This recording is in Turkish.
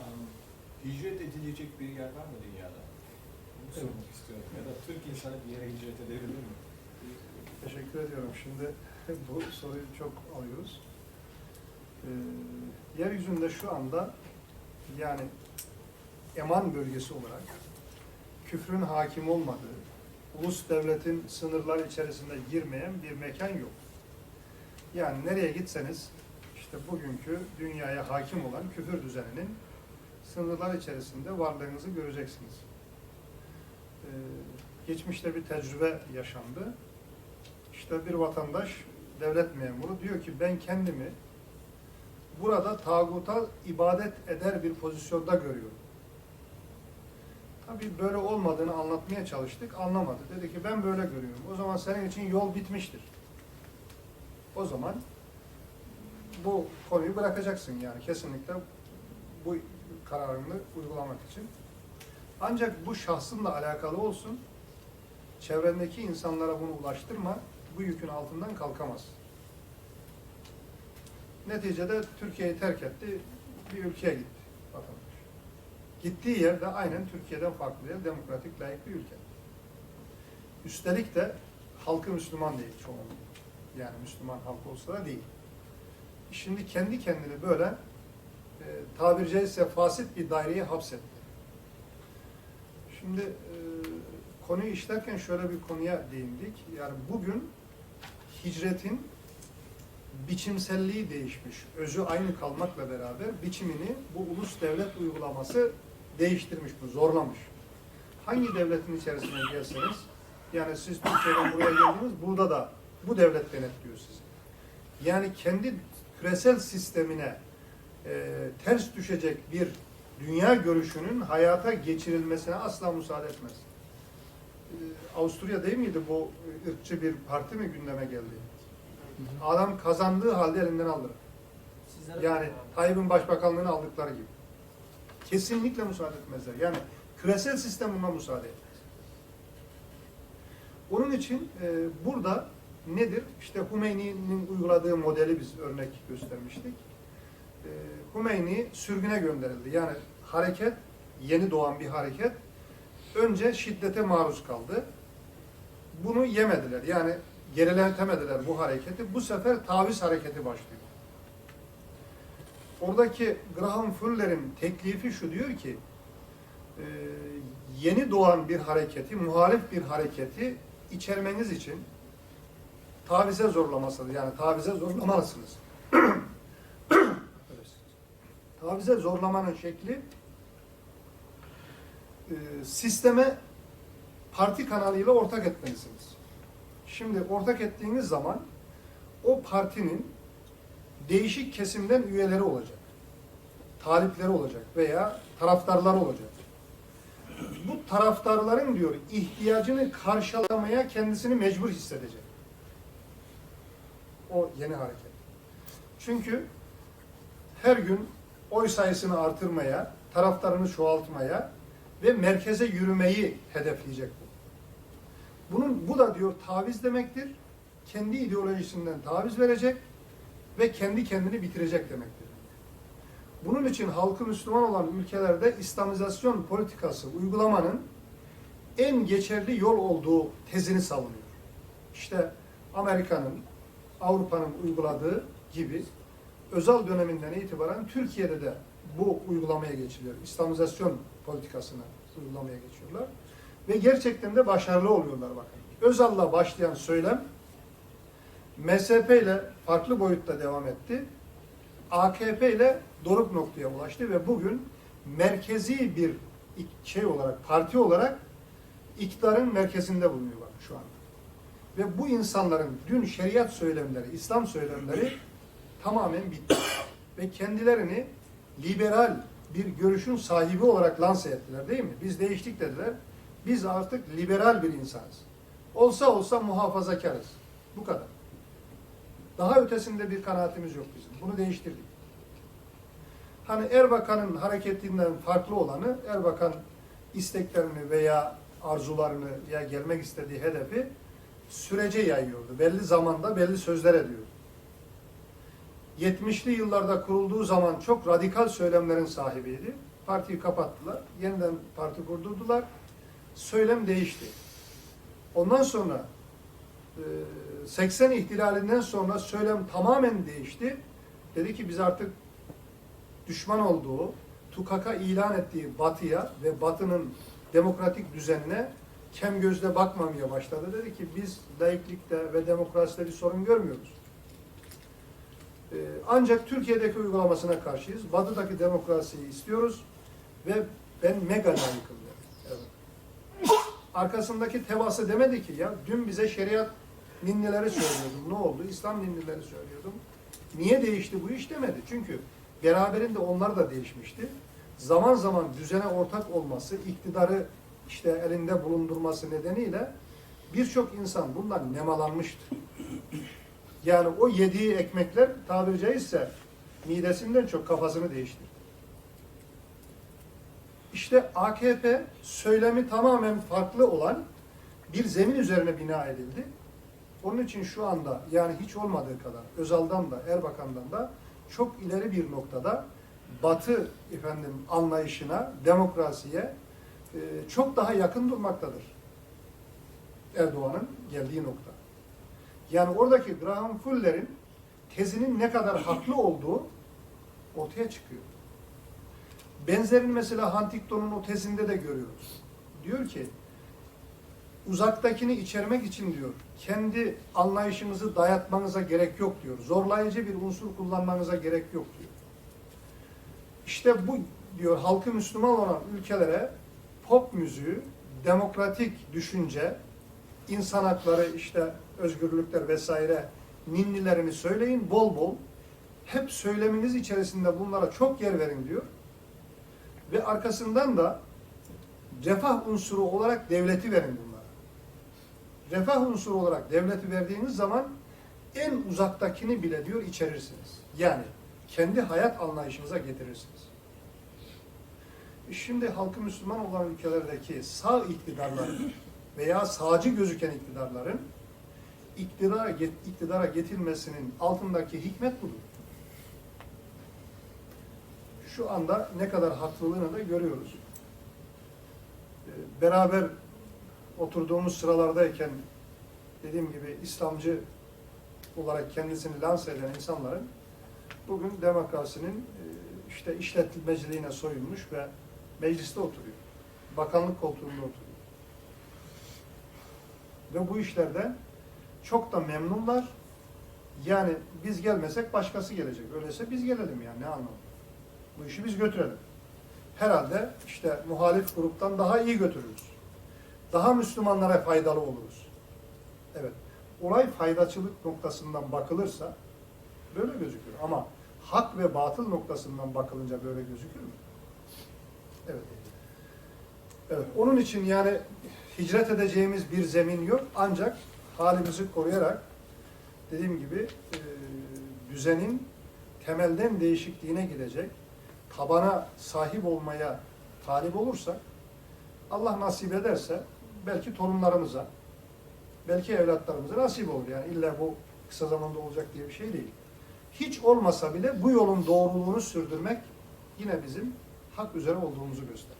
Anladım. Hicret edilecek bir yer var mı dünyada? Bunu sormak istiyorum. Ya da Türk insanı bir yere hicret edebilir mi? Teşekkür ediyorum. Şimdi bu soruyu çok alıyoruz. Ee, yeryüzünde şu anda yani eman bölgesi olarak küfrün hakim olmadığı, ulus devletin sınırlar içerisinde girmeyen bir mekan yok. Yani nereye gitseniz işte bugünkü dünyaya hakim olan küfür düzeninin sınırlar içerisinde varlığınızı göreceksiniz. Ee, geçmişte bir tecrübe yaşandı. İşte bir vatandaş, devlet memuru diyor ki ben kendimi burada tağuta ibadet eder bir pozisyonda görüyorum. Tabii böyle olmadığını anlatmaya çalıştık, anlamadı. Dedi ki ben böyle görüyorum. O zaman senin için yol bitmiştir. O zaman bu konuyu bırakacaksın yani kesinlikle bu kararını uygulamak için. Ancak bu şahsınla alakalı olsun, çevrendeki insanlara bunu ulaştırma, bu yükün altından kalkamaz. Neticede Türkiye'yi terk etti, bir ülkeye gitti vatandaş. Gittiği yer de aynen Türkiye'den farklı yer, demokratik, layık bir ülke. Üstelik de halkı Müslüman değil çoğunluğu. Yani Müslüman halk olsa da değil. Şimdi kendi kendini böyle e, tabiri caizse fasit bir daireye hapsetti. Şimdi e, konuyu işlerken şöyle bir konuya değindik. Yani bugün hicretin biçimselliği değişmiş. Özü aynı kalmakla beraber biçimini bu ulus devlet uygulaması değiştirmiş bu, zorlamış. Hangi devletin içerisine gelseniz, yani siz Türkiye'den buraya geldiniz, burada da bu devlet denetliyor sizi. Yani kendi küresel sistemine e, ters düşecek bir dünya görüşünün hayata geçirilmesine asla müsaade etmez. Ee, Avusturya değil miydi bu ırkçı bir parti mi gündeme geldi? Adam kazandığı halde elinden alır. Yani Tayyip'in başbakanlığını aldıkları gibi. Kesinlikle müsaade etmezler. Yani küresel sistem buna müsaade etmez. Onun için e, burada nedir? İşte Hümeyni'nin uyguladığı modeli biz örnek göstermiştik. E, Hümeyni sürgüne gönderildi. Yani hareket, yeni doğan bir hareket önce şiddete maruz kaldı. Bunu yemediler. Yani geriletemediler bu hareketi. Bu sefer taviz hareketi başlıyor. Oradaki Graham Fuller'in teklifi şu diyor ki e, yeni doğan bir hareketi, muhalif bir hareketi içermeniz için tavize zorlamasıdır. Yani tavize zorlamalısınız. tavize zorlamanın şekli e, sisteme parti kanalıyla ortak etmelisiniz. Şimdi ortak ettiğiniz zaman o partinin değişik kesimden üyeleri olacak. Talipleri olacak veya taraftarları olacak. Bu taraftarların diyor ihtiyacını karşılamaya kendisini mecbur hissedecek. O yeni hareket. Çünkü her gün oy sayısını artırmaya, taraftarını çoğaltmaya ve merkeze yürümeyi hedefleyecek bu. Bunun bu da diyor taviz demektir. Kendi ideolojisinden taviz verecek ve kendi kendini bitirecek demektir. Bunun için halkı Müslüman olan ülkelerde İslamizasyon politikası uygulamanın en geçerli yol olduğu tezini savunuyor. İşte Amerika'nın, Avrupa'nın uyguladığı gibi özel döneminden itibaren Türkiye'de de bu uygulamaya geçiliyor. İslamizasyon politikasını uygulamaya geçiyorlar. Ve gerçekten de başarılı oluyorlar bakın. Özal'la başlayan söylem MSP ile farklı boyutta devam etti. AKP ile doruk noktaya ulaştı ve bugün merkezi bir şey olarak, parti olarak iktidarın merkezinde bulunuyor bak şu anda. Ve bu insanların dün şeriat söylemleri, İslam söylemleri tamamen bitti. Ve kendilerini liberal bir görüşün sahibi olarak lanse ettiler değil mi? Biz değiştik dediler. Biz artık liberal bir insanız. Olsa olsa muhafazakarız. Bu kadar. Daha ötesinde bir kanaatimiz yok bizim. Bunu değiştirdik. Hani Erbakan'ın hareketinden farklı olanı, Erbakan isteklerini veya arzularını veya gelmek istediği hedefi sürece yayıyordu. Belli zamanda belli sözler ediyordu. 70'li yıllarda kurulduğu zaman çok radikal söylemlerin sahibiydi. Partiyi kapattılar. Yeniden parti kurdurdular. Söylem değişti. Ondan sonra e, 80 ihtilalinden sonra söylem tamamen değişti. Dedi ki biz artık düşman olduğu, tukaka ilan ettiği batıya ve batının demokratik düzenine kem gözle bakmamaya başladı. Dedi ki biz laiklikte ve demokraside bir sorun görmüyoruz. Ee, Ancak Türkiye'deki uygulamasına karşıyız. Batı'daki demokrasiyi istiyoruz ve ben mega laikim dedi. Evet. Arkasındaki tebası demedi ki ya dün bize şeriat ninnileri söylüyordum. Ne oldu? İslam ninnileri söylüyordum. Niye değişti bu iş demedi. Çünkü beraberinde onlar da değişmişti. Zaman zaman düzene ortak olması, iktidarı işte elinde bulundurması nedeniyle birçok insan bundan nemalanmıştı. Yani o yediği ekmekler tabiri caizse midesinden çok kafasını değiştirdi. İşte AKP söylemi tamamen farklı olan bir zemin üzerine bina edildi. Onun için şu anda yani hiç olmadığı kadar Özal'dan da Erbakan'dan da çok ileri bir noktada Batı efendim anlayışına, demokrasiye çok daha yakın durmaktadır. Erdoğan'ın geldiği nokta. Yani oradaki Graham Fuller'in tezinin ne kadar haklı olduğu ortaya çıkıyor. Benzerini mesela Huntington'un o tezinde de görüyoruz. Diyor ki uzaktakini içermek için diyor kendi anlayışınızı dayatmanıza gerek yok diyor. Zorlayıcı bir unsur kullanmanıza gerek yok diyor. İşte bu diyor halkı Müslüman olan ülkelere pop müziği, demokratik düşünce, insan hakları işte özgürlükler vesaire ninnilerini söyleyin bol bol. Hep söyleminiz içerisinde bunlara çok yer verin diyor. Ve arkasından da refah unsuru olarak devleti verin bunlara. Refah unsuru olarak devleti verdiğiniz zaman en uzaktakini bile diyor içerirsiniz. Yani kendi hayat anlayışınıza getirirsiniz. Şimdi halkı Müslüman olan ülkelerdeki sağ iktidarların veya sağcı gözüken iktidarların iktidara, iktidara getirmesinin altındaki hikmet budur. Şu anda ne kadar haklılığını da görüyoruz. Ee, Beraber oturduğumuz sıralardayken dediğim gibi İslamcı olarak kendisini lanse eden insanların bugün demokrasinin e, işte işletilmeciliğine soyunmuş ve mecliste oturuyor. Bakanlık koltuğunda oturuyor. Ve bu işlerden çok da memnunlar. Yani biz gelmesek başkası gelecek. Öyleyse biz gelelim yani ne anlamı? Bu işi biz götürelim. Herhalde işte muhalif gruptan daha iyi götürürüz. Daha Müslümanlara faydalı oluruz. Evet. Olay faydacılık noktasından bakılırsa böyle gözükür. Ama hak ve batıl noktasından bakılınca böyle gözükür mü? Evet. Onun için yani hicret edeceğimiz bir zemin yok. Ancak halimizi koruyarak dediğim gibi e, düzenin temelden değişikliğine gidecek, tabana sahip olmaya talip olursak, Allah nasip ederse belki torunlarımıza, belki evlatlarımıza nasip olur. Yani illa bu kısa zamanda olacak diye bir şey değil. Hiç olmasa bile bu yolun doğruluğunu sürdürmek yine bizim hak üzere olduğumuzu gösterir.